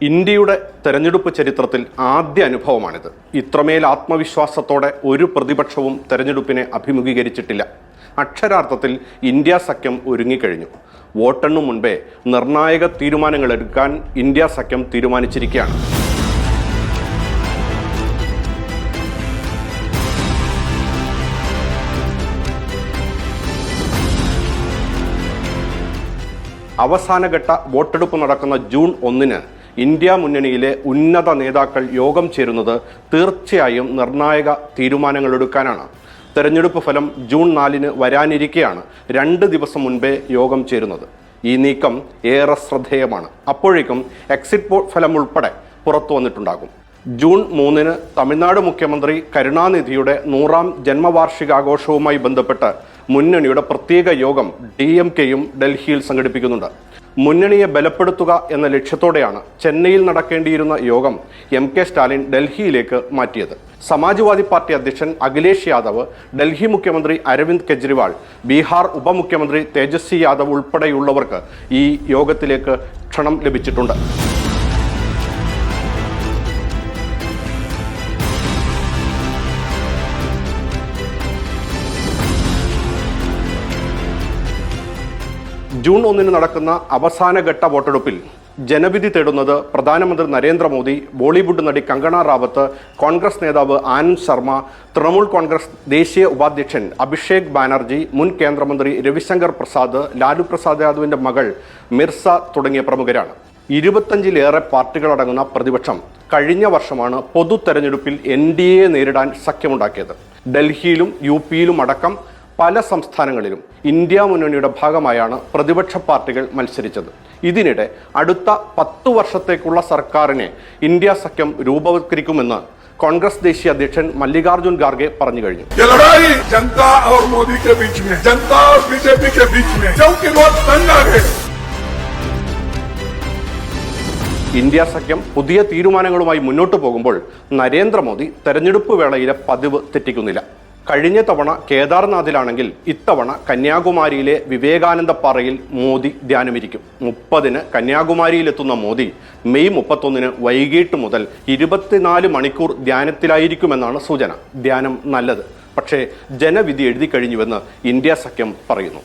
ഇന്ത്യയുടെ തെരഞ്ഞെടുപ്പ് ചരിത്രത്തിൽ ആദ്യ അനുഭവമാണിത്. ഇത്രമേൽ ആത്മവിശ്വാസത്തോടെ ഒരു പ്രതിപക്ഷവും തെരഞ്ഞെടുപ്പിനെ അഭിമുഖീകരിച്ചിട്ടില്ല. അക്ഷരാർത്ഥത്തിൽ ഇന്ത്യ സഖ്യം ഒരുങ്ങിക്കഴിഞ്ഞു. വോട്ടെണ്ണു മുൻപേ നിർണായക തീരുമാനങ്ങൾ എടുക്കാൻ ഇന്ത്യ സഖ്യം തീരുമാനിച്ചിരിക്കുകയാണ്. അവസാനഘട്ട വോട്ടെടുപ്പ് നടക്കുന്ന ജൂൺ ഒന്നിന് ഇന്ത്യ മുന്നണിയിലെ ഉന്നത നേതാക്കൾ യോഗം ചേരുന്നത് തീർച്ചയായും നിർണായക തീരുമാനങ്ങളെടുക്കാനാണ്. തെരഞ്ഞെടുപ്പ് ഫലം ജൂൺ നാലിന് വരാനിരിക്കെയാണ് രണ്ട് ദിവസം മുൻപേ യോഗം ചേരുന്നത്. ഈ നീക്കം ഏറെ ശ്രദ്ധേയമാണ്. അപ്പോഴേക്കും എക്സിറ്റ് പോൾ ഫലം ഉൾപ്പെടെ പുറത്തു വന്നിട്ടുണ്ടാകും. ജൂൺ മൂന്നിന് തമിഴ്നാട് മുഖ്യമന്ത്രി കരുണാനിധിയുടെ നൂറാം ജന്മവാർഷികാഘോഷവുമായി ബന്ധപ്പെട്ട് മുന്നണിയുടെ പ്രത്യേക യോഗം ഡി എം കെയും ഡൽഹിയിൽ സംഘടിപ്പിക്കുന്നുണ്ട്. മുന്നണിയെ ബലപ്പെടുത്തുക എന്ന ലക്ഷ്യത്തോടെയാണ് ചെന്നൈയിൽ നടക്കേണ്ടിയിരുന്ന യോഗം എം കെ സ്റ്റാലിൻ ഡൽഹിയിലേക്ക് മാറ്റിയത്. സമാജ്വാദി പാർട്ടി അധ്യക്ഷൻ അഖിലേഷ് യാദവ് ഡൽഹി മുഖ്യമന്ത്രി അരവിന്ദ് കെജ്രിവാൾ ബീഹാർ ഉപമുഖ്യമന്ത്രി തേജസ്വി യാദവ് ഉൾപ്പെടെയുള്ളവർക്ക് ഈ യോഗത്തിലേക്ക് ക്ഷണം ലഭിച്ചിട്ടുണ്ട്. ജൂൺ ഒന്നിന് നടക്കുന്ന അവസാനഘട്ട വോട്ടെടുപ്പിൽ ജനവിധി തേടുന്നത് പ്രധാനമന്ത്രി നരേന്ദ്രമോദി ബോളിവുഡ് നടി കങ്കണ റാവത്ത് കോൺഗ്രസ് നേതാവ് ആനന്ദ് ശർമ്മ തൃണമൂൽ കോൺഗ്രസ് ദേശീയ ഉപാധ്യക്ഷൻ അഭിഷേക് ബാനർജി മുൻ കേന്ദ്രമന്ത്രി രവിശങ്കർ പ്രസാദ് ലാലു പ്രസാദ് യാദവിന്റെ മകൾ മിർസ തുടങ്ങിയ പ്രമുഖരാണ്. ഇരുപത്തഞ്ചിലേറെ പാർട്ടികളടങ്ങുന്ന പ്രതിപക്ഷം കഴിഞ്ഞ വർഷമാണ് പൊതു തെരഞ്ഞെടുപ്പിൽ എൻ ഡി എ നേരിടാൻ സഖ്യമുണ്ടാക്കിയത്. ഡൽഹിയിലും യു പിയിലും അടക്കം പല സംസ്ഥാനങ്ങളിലും ഇന്ത്യ മുന്നണിയുടെ ഭാഗമായാണ് പ്രതിപക്ഷ പാർട്ടികൾ മത്സരിച്ചത്. ഇതിനിടെ അടുത്ത പത്തു വർഷത്തേക്കുള്ള സർക്കാരിനെ ഇന്ത്യ സഖ്യം രൂപവത്കരിക്കുമെന്ന് കോൺഗ്രസ് ദേശീയ അധ്യക്ഷൻ മല്ലികാർജുൻ ഖാർഗെ പറഞ്ഞു കഴിഞ്ഞു. ഇന്ത്യ സഖ്യം പുതിയ തീരുമാനങ്ങളുമായി മുന്നോട്ടു പോകുമ്പോൾ നരേന്ദ്രമോദി തെരഞ്ഞെടുപ്പ് വേളയിലെ പതിവ് തെറ്റിക്കുന്നില്ല. കഴിഞ്ഞ തവണ കേദാർനാഥിലാണെങ്കിൽ ഇത്തവണ കന്യാകുമാരിയിലെ വിവേകാനന്ദ പാറയിൽ മോദി ധ്യാനമിരിക്കും. മുപ്പതിന് കന്യാകുമാരിയിലെത്തുന്ന മോദി മെയ് മുപ്പത്തൊന്നിന് വൈകിട്ട് മുതൽ ഇരുപത്തിനാല് മണിക്കൂർ ധ്യാനത്തിലായിരിക്കുമെന്നാണ് സൂചന. ധ്യാനം നല്ലത്. പക്ഷേ ജനവിധി എഴുതി കഴിഞ്ഞുവെന്ന് ഇന്ത്യ സഖ്യം പറയുന്നു.